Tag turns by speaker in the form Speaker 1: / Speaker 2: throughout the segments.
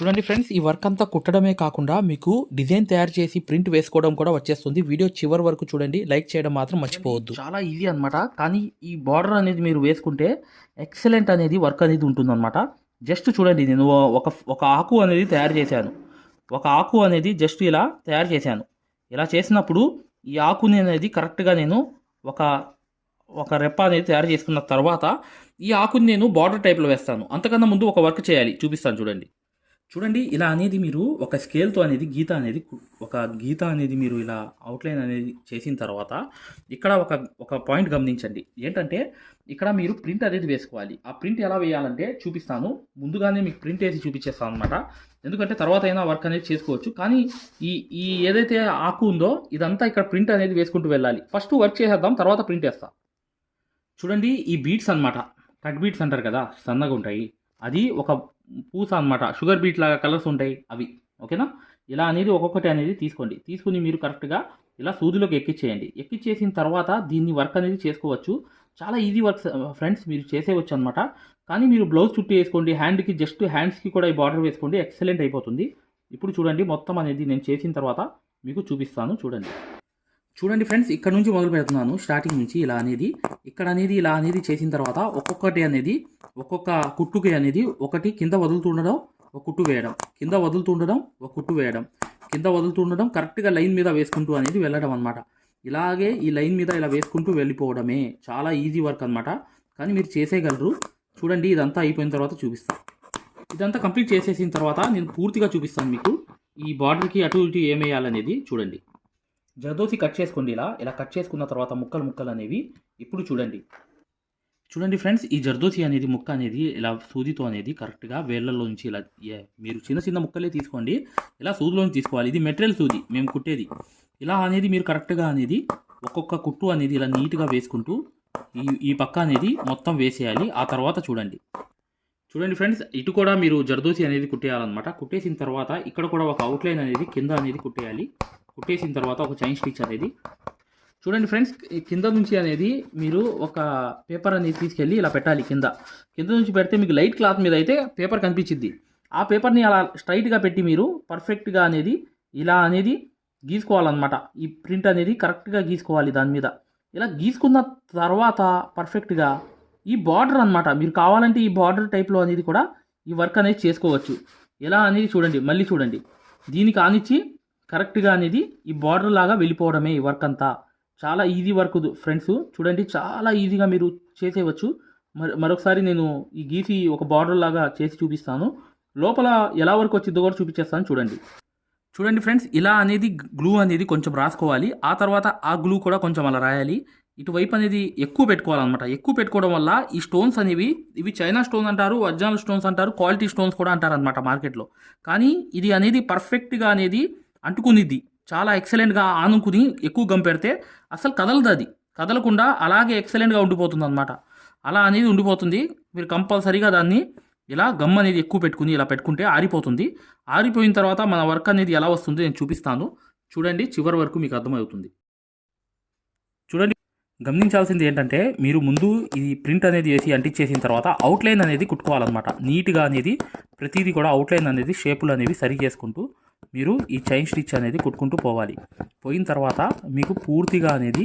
Speaker 1: చూడండి ఫ్రెండ్స్ ఈ వర్క్ అంతా కుట్టడమే కాకుండా మీకు డిజైన్ తయారు చేసి ప్రింట్ వేసుకోవడం కూడా వచ్చేస్తుంది. వీడియో చివరి వరకు చూడండి. లైక్ చేయడం మాత్రం మర్చిపోవద్దు.
Speaker 2: చాలా ఈజీ అన్నమాట. కానీ ఈ బార్డర్ అనేది మీరు వేసుకుంటే ఎక్సలెంట్ అనేది వర్క్ అనేది ఉంటుందన్నమాట. జస్ట్ చూడండి నేను ఒక ఒక ఆకు అనేది తయారు చేశాను. ఒక ఆకు అనేది జస్ట్ ఇలా తయారు చేశాను. ఇలా చేసినప్పుడు ఈ ఆకుని అనేది కరెక్ట్గా నేను ఒక ఒక రెప్ప అనేది తయారు చేసుకున్న తర్వాత ఈ ఆకుని నేను బార్డర్ టైప్లో వేస్తాను. అంతకన్నా ముందు ఒక వర్క్ చేయాలి. చూపిస్తాను చూడండి. చూడండి ఇలా అనేది మీరు ఒక స్కేల్తో అనేది గీత అనేది ఒక గీత అనేది మీరు ఇలా అవుట్లైన్ అనేది చేసిన తర్వాత ఇక్కడ ఒక ఒక పాయింట్ గమనించండి. ఏంటంటే ఇక్కడ మీరు ప్రింట్ అనేది వేసుకోవాలి. ఆ ప్రింట్ ఎలా వేయాలంటే చూపిస్తాను. ముందుగానే మీకు ప్రింట్ వేసి చూపించేస్తాను అనమాట ఎందుకంటే తర్వాత అయినా వర్క్ అనేది చేసుకోవచ్చు. కానీ ఈ ఈ ఏదైతే ఆకు ఉందో ఇదంతా ఇక్కడ ప్రింట్ అనేది వేసుకుంటూ వెళ్ళాలి. ఫస్ట్ వర్క్ చేసేద్దాం తర్వాత ప్రింట్ వేస్తా చూడండి ఈ బీట్స్ అన్నమాట. కట్ బీట్స్ అంటారు కదా సన్నగా ఉంటాయి. అది ఒక పూస అనమాట షుగర్ బీట్ లాగా కలర్స్ ఉంటాయి అవి. ఓకేనా? ఇలా అనేది ఒక్కొక్కటి అనేది తీసుకోండి. తీసుకుని మీరు కరెక్ట్గా ఇలా సూదిలోకి ఎక్కిచ్చేయండి. ఎక్కిచ్చేసిన తర్వాత దీన్ని వర్క్ అనేది చేసుకోవచ్చు. చాలా ఈజీ వర్క్స్ ఫ్రెండ్స్ మీరు చేసేవచ్చు అనమాట కానీ మీరు బ్లౌజ్ చుట్టూ వేసుకోండి. హ్యాండ్కి జస్ట్ హ్యాండ్స్కి కూడా ఈ బార్డర్ వేసుకోండి. ఎక్సలెంట్ అయిపోతుంది. ఇప్పుడు చూడండి మొత్తం అనేది నేను చేసిన తర్వాత మీకు చూపిస్తాను. చూడండి. చూడండి ఫ్రెండ్స్ ఇక్కడ నుంచి మొదలు పెడుతున్నాను స్టార్టింగ్ నుంచి ఇలా అనేది. ఇక్కడ అనేది ఇలా అనేది చేసిన తర్వాత ఒక్కొక్కటి అనేది ఒక్కొక్క కుట్టుకి అనేది ఒకటి కింద వదులుతుండడం ఒక కుట్టు వేయడం. కింద వదులుతుండడం ఒక కుట్టు వేయడం. కింద వదులుతుండడం కరెక్ట్గా లైన్ మీద వేసుకుంటూ అనేది వెళ్ళడం అనమాట ఇలాగే ఈ లైన్ మీద ఇలా వేసుకుంటూ వెళ్ళిపోవడమే చాలా ఈజీ వర్క్ అనమాట కానీ మీరు చేసేయగలరు. చూడండి ఇదంతా అయిపోయిన తర్వాత చూపిస్తాను ఇదంతా కంప్లీట్ చేసేసిన తర్వాత నేను పూర్తిగా చూపిస్తాను మీకు. ఈ బార్డర్కి అటు ఇటు ఏమేయాలనేది చూడండి. జర్దోసి కట్ చేసుకోండి ఇలా. ఇలా కట్ చేసుకున్న తర్వాత ముక్కలు ముక్కలు అనేవి ఇప్పుడు చూడండి. చూడండి ఫ్రెండ్స్ ఈ జర్దోసి అనేది ముక్క అనేది ఇలా సూదితో అనేది కరెక్ట్గా వేళ్ళలో నుంచి ఇలా మీరు చిన్న చిన్న ముక్కలే తీసుకోండి. ఇలా సూదిలోంచి తీసుకోవాలి. ఇది మెటీరియల్ సూది మేము కుట్టేది. ఇలా అనేది మీరు కరెక్ట్గా అనేది ఒక్కొక్క కుట్టు అనేది ఇలా నీట్గా వేసుకుంటూ ఈ ఈ పక్క అనేది మొత్తం వేసేయాలి. ఆ తర్వాత చూడండి. చూడండి ఫ్రెండ్స్ ఇటు కూడా మీరు జర్దోసి అనేది కుట్టేయాలన్నమాట. కుట్టేసిన తర్వాత ఇక్కడ కూడా ఒక అవుట్లైన్ అనేది కింద అనేది కుట్టేయాలి. కుట్టేసిన తర్వాత ఒక చైన్ స్టిచ్ అనేది. చూడండి ఫ్రెండ్స్ కింద నుంచి అనేది మీరు ఒక పేపర్ అనేది తీసుకెళ్ళి ఇలా పెట్టాలి కింద. కింద నుంచి పెడితే మీకు లైట్ క్లాత్ మీద అయితే పేపర్ కనిపించింది ఆ పేపర్ని అలా స్ట్రైట్గా పెట్టి మీరు పర్ఫెక్ట్గా అనేది ఇలా అనేది గీసుకోవాలన్నమాట. ఈ ప్రింట్ అనేది కరెక్ట్గా గీసుకోవాలి దాని మీద. ఇలా గీసుకున్న తర్వాత పర్ఫెక్ట్గా ఈ బార్డర్ అన్నమాట. మీరు కావాలంటే ఈ బార్డర్ టైప్లో అనేది కూడా ఈ వర్క్ అనేది చేసుకోవచ్చు. ఎలా అనేది చూడండి మళ్ళీ చూడండి. దీనికి ఆనిచ్చి కరెక్ట్గా అనేది ఈ బార్డర్ లాగా వెళ్ళిపోవడమే ఈ వర్క్ అంతా. చాలా ఈజీ వర్క్ ఫ్రెండ్స్. చూడండి చాలా ఈజీగా మీరు చేసేయవచ్చు మరి మరొకసారి నేను ఈ గీసి ఒక బార్డర్ లాగా చేసి చూపిస్తాను. లోపల ఎలా వర్క్ వచ్చిందో కూడా చూపించేస్తాను చూడండి. చూడండి ఫ్రెండ్స్ ఇలా అనేది గ్లూ అనేది కొంచెం రాసుకోవాలి. ఆ తర్వాత ఆ గ్లూ కూడా కొంచెం అలా రాయాలి. ఇటువైపు అనేది ఎక్కువ పెట్టుకోవాలన్నమాట. ఎక్కువ పెట్టుకోవడం వల్ల ఈ స్టోన్స్ అనేవి ఇవి చైనా స్టోన్ అంటారు ఒరిజినల్ స్టోన్స్ అంటారు క్వాలిటీ స్టోన్స్ కూడా అంటారు అనమాట మార్కెట్లో. కానీ ఇది అనేది పర్ఫెక్ట్గా అనేది అంటుకునిద్ది చాలా ఎక్సలెంట్గా ఆనుకుని ఎక్కువ గమ్ పెడితే అసలు కదలదు అది. కదలకుండా అలాగే ఎక్సలెంట్గా ఉండిపోతుంది అనమాట అలా అనేది ఉండిపోతుంది. మీరు కంపల్సరీగా దాన్ని ఇలా గమ్ అనేది ఎక్కువ పెట్టుకుని ఇలా పెట్టుకుంటే ఆరిపోతుంది. ఆరిపోయిన తర్వాత మన వర్క్ అనేది ఎలా వస్తుందో నేను చూపిస్తాను. చూడండి చివరి వరకు మీకు అర్థమవుతుంది. చూడండి గమనించాల్సింది ఏంటంటే మీరు ముందు ఈ ప్రింట్ అనేది వేసి అంటించేసిన తర్వాత అవుట్లైన్ అనేది కుట్టుకోవాలన్నమాట. నీట్గా అనేది ప్రతిదీ కూడా అవుట్లైన్ అనేది షేపులు అనేవి సరి చేసుకుంటూ మీరు ఈ చైన్ స్టిచ్ అనేది కుట్టుకుంటూ పోవాలి. పోయిన తర్వాత మీకు పూర్తిగా అనేది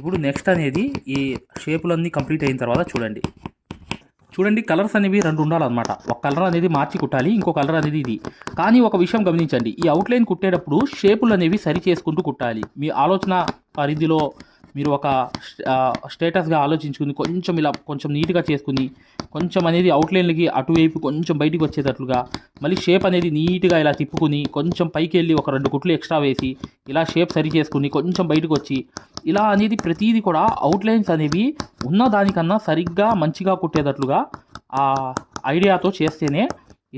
Speaker 2: ఇప్పుడు నెక్స్ట్ అనేది ఈ షేపులన్నీ కంప్లీట్ అయిన తర్వాత చూడండి. చూడండి కలర్స్ అనేవి రెండు ఉండాలన్నమాట. ఒక కలర్ అనేది మార్చి కుట్టాలి ఇంకో కలర్ అనేది ఇది. కానీ ఒక విషయం గమనించండి. ఈ అవుట్లైన్ కుట్టేటప్పుడు షేపులు అనేవి సరి చేసుకుంటూ కుట్టాలి. మీ ఆలోచన పరిధిలో మీరు ఒక స్టేటస్గా ఆలోచించుకుని కొంచెం ఇలా కొంచెం నీట్గా చేసుకుని కొంచెం అనేది అవుట్లైన్లకి అటువైపు కొంచెం బయటికి వచ్చేటట్లుగా మళ్ళీ షేప్ అనేది నీట్గా ఇలా తిప్పుకుని కొంచెం పైకి వెళ్ళి ఒక రెండు కుట్లు ఎక్స్ట్రా వేసి ఇలా షేప్ సరి చేసుకుని కొంచెం బయటకు వచ్చి ఇలా అనేది ప్రతిదీ కూడా అవుట్లైన్స్ అనేవి ఉన్న దానికన్నా సరిగ్గా మంచిగా కుట్టేటట్లుగా ఆ ఐడియాతో చేస్తేనే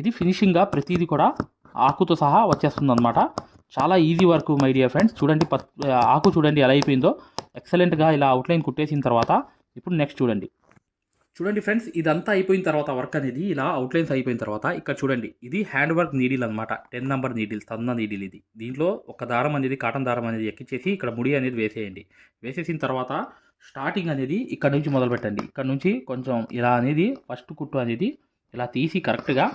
Speaker 2: ఇది ఫినిషింగ్గా ప్రతిదీ కూడా ఆకుతో సహా వచ్చేస్తుంది అనమాట చాలా easy work my dear friends. చూడండి ఆకు చూడండి ఎలా అయిపోయిందో. ఎక్సలెంట్గా ఇలా అవుట్లైన్ కుట్టేసిన తర్వాత ఇప్పుడు నెక్స్ట్ చూడండి. చూడండి ఫ్రెండ్స్ ఇదంతా అయిపోయిన తర్వాత వర్క్ అనేది ఇలా అవుట్లైన్స్ అయిపోయిన తర్వాత ఇక్కడ చూడండి ఇది హ్యాండ్ వర్క్ నీడిల్ అనమాట టెన్ నెంబర్ నీడిల్ తన్న నీడిల్ ఇది. దీంట్లో ఒక దారం అనేది కాటన్ దారం అనేది ఎక్కించేసి ఇక్కడ ముడి అనేది వేసేయండి. వేసేసిన తర్వాత స్టార్టింగ్ అనేది ఇక్కడ నుంచి మొదలు పెట్టండి ఇక్కడ నుంచి కొంచెం ఇలా అనేది ఫస్ట్ కుట్టు అనేది ఇలా తీసి కరెక్ట్గా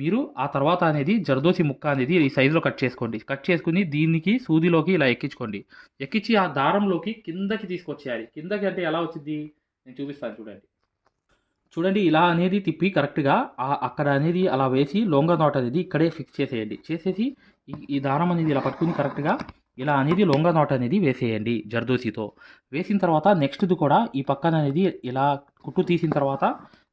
Speaker 2: మీరు ఆ తర్వాత అనేది జర్దోసి ముక్క అనేది ఈ సైజులో కట్ చేసుకోండి. కట్ చేసుకుని దీనికి సూదిలోకి ఇలా ఎక్కించుకోండి. ఎక్కించి ఆ దారంలోకి కిందకి తీసుకొచ్చేయాలి. కిందకి అంటే ఎలా వచ్చింది? నేను చూపిస్తాను చూడండి. చూడండి ఇలా అనేది తిప్పి కరెక్ట్గా అక్కడ అనేది అలా వేసి లొంగ నాట్ అనేది ఇక్కడే ఫిక్స్ చేసేయండి. చేసేసి ఈ ఈ దారం అనేది ఇలా పట్టుకుని కరెక్ట్గా ఇలా అనేది లొంగ నాట్ అనేది వేసేయండి జర్దోసితో. వేసిన తర్వాత నెక్స్ట్ది కూడా ఈ పక్కన అనేది ఇలా కుట్టు తీసిన తర్వాత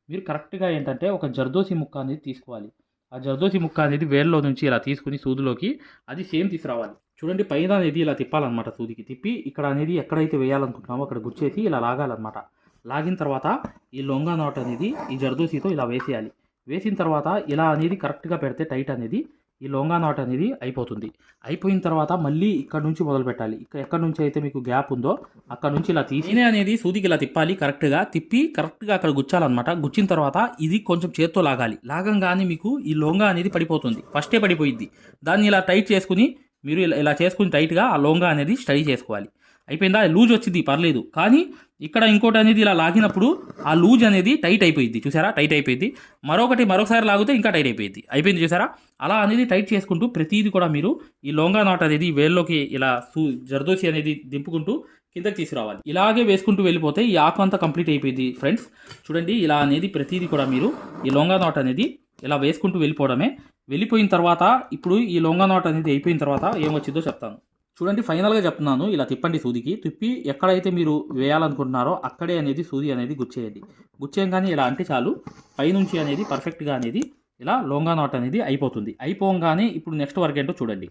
Speaker 2: మీరు కరెక్ట్గా ఏంటంటే ఒక జర్దోసి ముక్క అనేది తీసుకోవాలి. ఆ జర్దోసి ముక్క అనేది వేళ్ళలో నుంచి ఇలా తీసుకుని సూదిలోకి అది సేమ్ తీసుకురావాలి. చూడండి పైన అనేది ఇలా తిప్పాలన్నమాట సూదికి. తిప్పి ఇక్కడ అనేది ఎక్కడైతే వేయాలనుకుంటున్నామో అక్కడ గుర్చేసి ఇలా లాగాలన్నమాట. లాగిన తర్వాత ఈ లొంగ నాట్ అనేది ఈ జర్దోసితో ఇలా వేసేయాలి. వేసిన తర్వాత ఇలా అనేది కరెక్ట్గా పెడితే టైట్ అనేది ఈ లొంగా నాట్ అనేది అయిపోతుంది. అయిపోయిన తర్వాత మళ్ళీ ఇక్కడ నుంచి మొదలు పెట్టాలి. ఇక్కడ ఎక్కడ నుంచి అయితే మీకు గ్యాప్ ఉందో అక్కడ నుంచి ఇలా తీసి అనేది సూదికి ఇలా తిప్పాలి కరెక్ట్గా తిప్పి కరెక్ట్గా అక్కడ గుచ్చాలన్నమాట. గుచ్చిన తర్వాత ఇది కొంచెం చేత్తో లాగాలి. లాగంగానే మీకు ఈ లొంగా అనేది పడిపోతుంది. ఫస్టే పడిపోయింది దాన్ని ఇలా టైట్ చేసుకుని మీరు ఇలా ఇలా చేసుకుని టైట్గా ఆ లొంగా అనేది స్టడీ చేసుకోవాలి. అయిపోయిందా? లూజ్ వచ్చింది పర్లేదు. కానీ ఇక్కడ ఇంకోటి అనేది ఇలా లాగినప్పుడు ఆ లూజ్ అనేది టైట్ అయిపోయింది చూసారా? టైట్ అయిపోయింది మరొకటి మరొకసారి లాగితే ఇంకా టైట్ అయిపోయింది అయిపోయింది చూసారా? అలా అనేది టైట్ చేసుకుంటూ ప్రతిదీ కూడా మీరు ఈ లొంగా నాట్ అనేది వేల్లోకి ఇలా సూ జర్దోసి అనేది దింపుకుంటూ కిందకి తీసుకురావాలి. ఇలాగే వేసుకుంటూ వెళ్ళిపోతే ఈ ఆకు అంతా కంప్లీట్ అయిపోయింది ఫ్రెండ్స్. చూడండి ఇలా అనేది ప్రతిదీ కూడా మీరు ఈ లొంగా నాట్ అనేది ఇలా వేసుకుంటూ వెళ్ళిపోవడమే. వెళ్ళిపోయిన తర్వాత ఇప్పుడు ఈ లొంగా నాట్ అనేది అయిపోయిన తర్వాత ఏమొచ్చిందో చెప్తాను. చూడండి ఫైనల్గా చెప్తున్నాను. ఇలా తిప్పండి సూదికి. తిప్పి ఎక్కడైతే మీరు వేయాలనుకుంటున్నారో అక్కడే అనేది సూది అనేది గుచ్చేయండి. గుచ్చేయంగానే ఇలా అంటే చాలు. పైనుంచి అనేది పర్ఫెక్ట్గా అనేది ఇలా లోంగా నాట్ అనేది అయిపోతుంది. అయిపోగానే ఇప్పుడు నెక్స్ట్ వర్క్ ఏంటో చూడండి.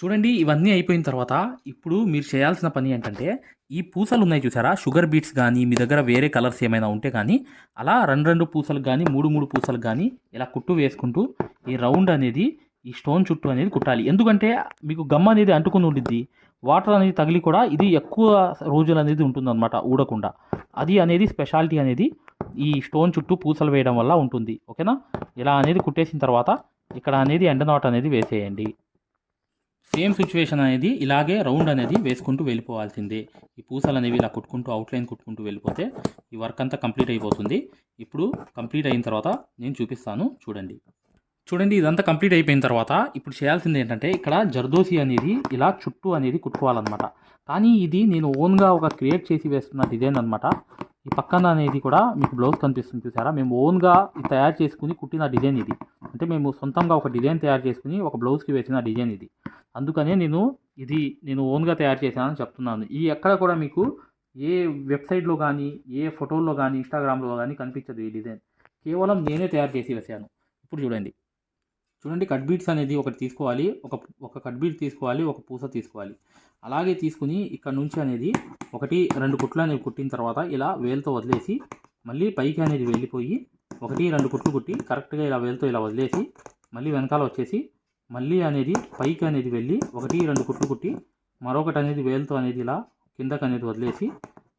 Speaker 2: చూడండి ఇవన్నీ అయిపోయిన తర్వాత ఇప్పుడు మీరు చేయాల్సిన పని ఏంటంటే ఈ పూసలు ఉన్నాయి చూసారా? షుగర్ బీట్స్ కానీ మీ దగ్గర వేరే కలర్స్ ఏమైనా ఉంటే కానీ అలా రెండు రెండు పూసలకు కానీ మూడు మూడు పూసలకు కానీ ఇలా కుట్టు వేసుకుంటూ ఈ రౌండ్ అనేది ఈ స్టోన్ చుట్టూ అనేది కుట్టాలి. ఎందుకంటే మీకు గమ్ అనేది అంటుకుని ఉండిద్ది. వాటర్ అనేది తగిలి కూడా ఇది ఎక్కువ రోజులు అనేది ఉంటుందన్నమాట ఊడకుండా. అది అనేది స్పెషాలిటీ అనేది ఈ స్టోన్ చుట్టూ పూసలు వేయడం వల్ల ఉంటుంది. ఓకేనా? ఇలా అనేది కుట్టేసిన తర్వాత ఇక్కడ అనేది ఎండ నాట్ అనేది వేసేయండి. సేమ్ సిచ్యువేషన్ అనేది ఇలాగే రౌండ్ అనేది వేసుకుంటూ వెళ్ళిపోవాల్సిందే. ఈ పూసలు అనేవి ఇలా కుట్టుకుంటూ అవుట్లైన్ కుట్టుకుంటూ వెళ్ళిపోతే ఈ వర్క్ అంతా కంప్లీట్ అయిపోతుంది. ఇప్పుడు కంప్లీట్ అయిన తర్వాత నేను చూపిస్తాను. చూడండి. చూడండి ఇదంతా కంప్లీట్ అయిపోయిన తర్వాత ఇప్పుడు చేయాల్సింది ఏంటంటే ఇక్కడ జర్దోసి అనేది ఇలా చుట్టూ అనేది కుట్టుకోవాలన్నమాట. కానీ ఇది నేను ఓన్గా ఒక క్రియేట్ చేసి వేస్తున్న డిజైన్ అనమాట ఈ పక్కన అనేది కూడా మీకు బ్లౌజ్ కనిపిస్తుంది చూసారా? మేము ఓన్గా తయారు చేసుకుని కుట్టిన డిజైన్ ఇది. అంటే మేము సొంతంగా ఒక డిజైన్ తయారు చేసుకుని ఒక బ్లౌజ్కి వేసిన డిజైన్ ఇది. అందుకనే నేను ఇది నేను ఓన్గా తయారు చేశానని చెప్తున్నాను. ఈ ఎక్కడ కూడా మీకు ఏ వెబ్సైట్లో కానీ ఏ ఫోటోల్లో కానీ ఇన్స్టాగ్రామ్లో కానీ కనిపించదు ఈ డిజైన్. కేవలం నేనే తయారు చేసి వేసాను. ఇప్పుడు చూడండి. చూడండి కట్ బీట్స్ అనేది ఒకటి తీసుకోవాలి ఒక ఒక కట్ బీట్ తీసుకోవాలి ఒక పూస తీసుకోవాలి. అలాగే తీసుకుని ఇక్కడ నుంచి అనేది ఒకటి రెండు కుట్లు అనేవి కుట్టిన తర్వాత ఇలా వేలుతో వదిలేసి మళ్ళీ పైకి అనేది వెళ్ళిపోయి ఒకటి రెండు కుట్లు కుట్టి కరెక్ట్గా ఇలా వేలుతో ఇలా వదిలేసి మళ్ళీ వెనకాల వచ్చేసి మళ్ళీ అనేది పైకి అనేది వెళ్ళి ఒకటి రెండు కుట్లు కుట్టి మరొకటి అనేది వేలుతో అనేది ఇలా కిందకి అనేది వదిలేసి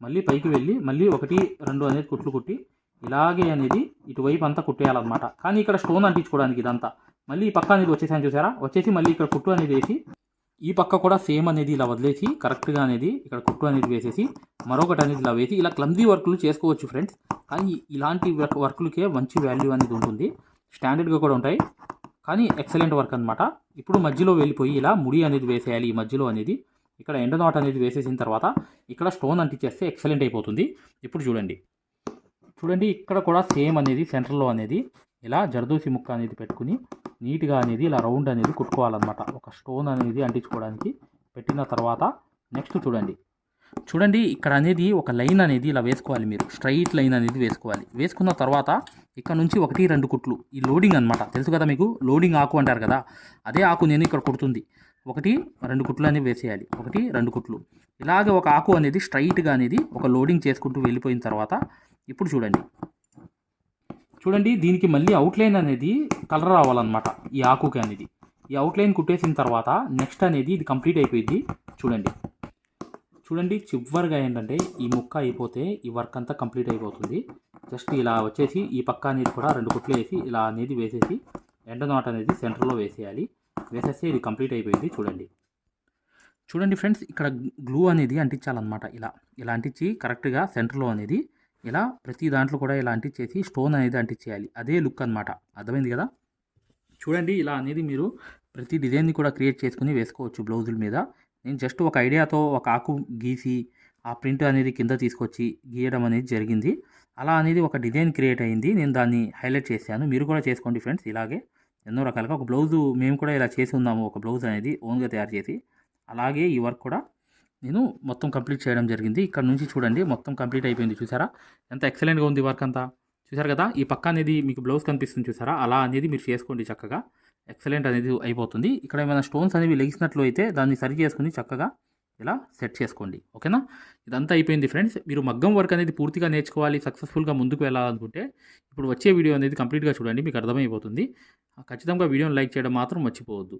Speaker 2: మళ్ళీ పైకి వెళ్ళి మళ్ళీ ఒకటి రెండు అనేది కుట్లు కుట్టి ఇలాగే అనేది ఇటువైపు అంతా కుట్టేయాలన్నమాట. కానీ ఇక్కడ స్టోన్ అంటించుకోవడానికి ఇదంతా. మళ్ళీ ఈ పక్క అనేది వచ్చేసాను చూసారా? వచ్చేసి మళ్ళీ ఇక్కడ కుట్టు అనేది వేసి ఈ పక్క కూడా సేమ్ అనేది ఇలా వదిలేసి కరెక్ట్గా అనేది ఇక్కడ కుట్టు అనేది వేసేసి మరొకటి అనేది ఇలా వేసి ఇలా క్లమ్జీ వర్క్లు చేసుకోవచ్చు ఫ్రెండ్స్ కానీ ఇలాంటి వర్క్ వర్క్లకే మంచి వాల్యూ అనేది ఉంటుంది. స్టాండర్డ్గా కూడా ఉంటాయి. కానీ ఎక్సలెంట్ వర్క్ అనమాట ఇప్పుడు మధ్యలో వెళ్ళిపోయి ఇలా ముడి అనేది వేసేయాలి ఈ మధ్యలో అనేది. ఇక్కడ ఎండ నాట్ అనేది వేసేసిన తర్వాత ఇక్కడ స్టోన్ అంటించేస్తే ఎక్సలెంట్ అయిపోతుంది. ఇప్పుడు చూడండి.
Speaker 3: చూడండి ఇక్కడ కూడా సేమ్ అనేది సెంటర్లో అనేది ఇలా జర్దోసి ముక్క అనేది పెట్టుకుని నీట్గా అనేది ఇలా రౌండ్ అనేది కుట్టుకోవాలన్నమాట. ఒక స్టోన్ అనేది అంటించుకోవడానికి పెట్టిన తర్వాత నెక్స్ట్ చూడండి. చూడండి ఇక్కడ అనేది ఒక లైన్ అనేది ఇలా వేసుకోవాలి మీరు. స్ట్రైట్ లైన్ అనేది వేసుకోవాలి. వేసుకున్న తర్వాత ఇక్కడ నుంచి ఒకటి రెండు కుట్లు. ఈ లోడింగ్ అన్నమాట. తెలుసు కదా మీకు? లోడింగ్ ఆకు అంటారు కదా? అదే ఆకు నేను ఇక్కడ కుడుతుంది. ఒకటి రెండు కుట్లు అనేవి వేసేయాలి. ఒకటి రెండు కుట్లు. ఇలాగే ఒక ఆకు అనేది స్ట్రైట్గా అనేది ఒక లోడింగ్ చేసుకుంటూ వెళ్ళిపోయిన తర్వాత ఇప్పుడు చూడండి. చూడండి దీనికి మళ్ళీ అవుట్లైన్ అనేది కలర్ రావాలన్నమాట ఈ ఆకుకి అనేది. ఈ అవుట్లైన్ కుట్టేసిన తర్వాత నెక్స్ట్ అనేది ఇది కంప్లీట్ అయిపోయింది. చూడండి. చూడండి చివరిగా ఏంటంటే ఈ ముక్క అయిపోతే ఈ వర్క్ అంతా కంప్లీట్ అయిపోతుంది. జస్ట్ ఇలా వచ్చేసి ఈ పక్క అనేది కూడా రెండు కుట్లు వేసి ఇలా అనేది వేసేసి ఎండ నాట్ అనేది సెంటర్లో వేసేయాలి. వేసేస్తే ఇది కంప్లీట్ అయిపోయింది చూడండి. చూడండి ఫ్రెండ్స్ ఇక్కడ గ్లూ అనేది అంటించాలన్నమాట ఇలా. ఇలా అంటించి కరెక్ట్గా సెంటర్లో అనేది ఇలా ప్రతి దాంట్లో కూడా ఇలా అంటించేసి స్టోన్ అనేది అంటించేయాలి. అదే లుక్ అన్నమాట. అర్థమైంది కదా? చూడండి ఇలా అనేది మీరు ప్రతి డిజైన్ని కూడా క్రియేట్ చేసుకుని వేసుకోవచ్చు బ్లౌజుల మీద. నేను జస్ట్ ఒక ఐడియాతో ఒక ఆకు గీసి ఆ ప్రింట్ అనేది కింద తీసుకొచ్చి గీయడం అనేది జరిగింది. అలా అనేది ఒక డిజైన్ క్రియేట్ అయింది. నేను దాన్ని హైలైట్ చేశాను. మీరు కూడా చేసుకోండి ఫ్రెండ్స్ ఇలాగే. ఎన్నో రకాలుగా ఒక బ్లౌజు మేము కూడా ఇలా చేసి ఉన్నాము. ఒక బ్లౌజ్ అనేది ఓన్గా తయారు చేసి. అలాగే ఈ వర్క్ కూడా నేను మొత్తం కంప్లీట్ చేయడం జరిగింది. ఇక్కడ నుంచి చూడండి మొత్తం కంప్లీట్ అయిపోయింది చూసారా? ఎంత ఎక్సలెంట్గా ఉంది వర్క్ అంతా. చూసారు కదా ఈ పక్క అనేది మీకు బ్లౌజ్ కనిపిస్తుంది చూసారా? అలా అనేది మీరు చేసుకోండి చక్కగా. ఎక్సలెంట్ అనేది అయిపోతుంది. ఇక్కడ ఏమైనా స్టోన్స్ అనేవి లెగిసినట్లు అయితే దాన్ని సరి చేసుకుని చక్కగా ఇలా సెట్ చేసుకోండి. ఓకేనా ఇదంతా అయిపోయింది ఫ్రెండ్స్ మీరు మగ్గం వర్క్ అనేది పూర్తిగా నేర్చుకోవాలి సక్సెస్ఫుల్గా ముందుకు వెళ్ళాలనుకుంటే ఇప్పుడు వచ్చే వీడియో అనేది కంప్లీట్గా చూడండి మీకు అర్థమైపోతుంది. ఖచ్చితంగా వీడియోని లైక్ చేయడం మాత్రం మర్చిపోవద్దు.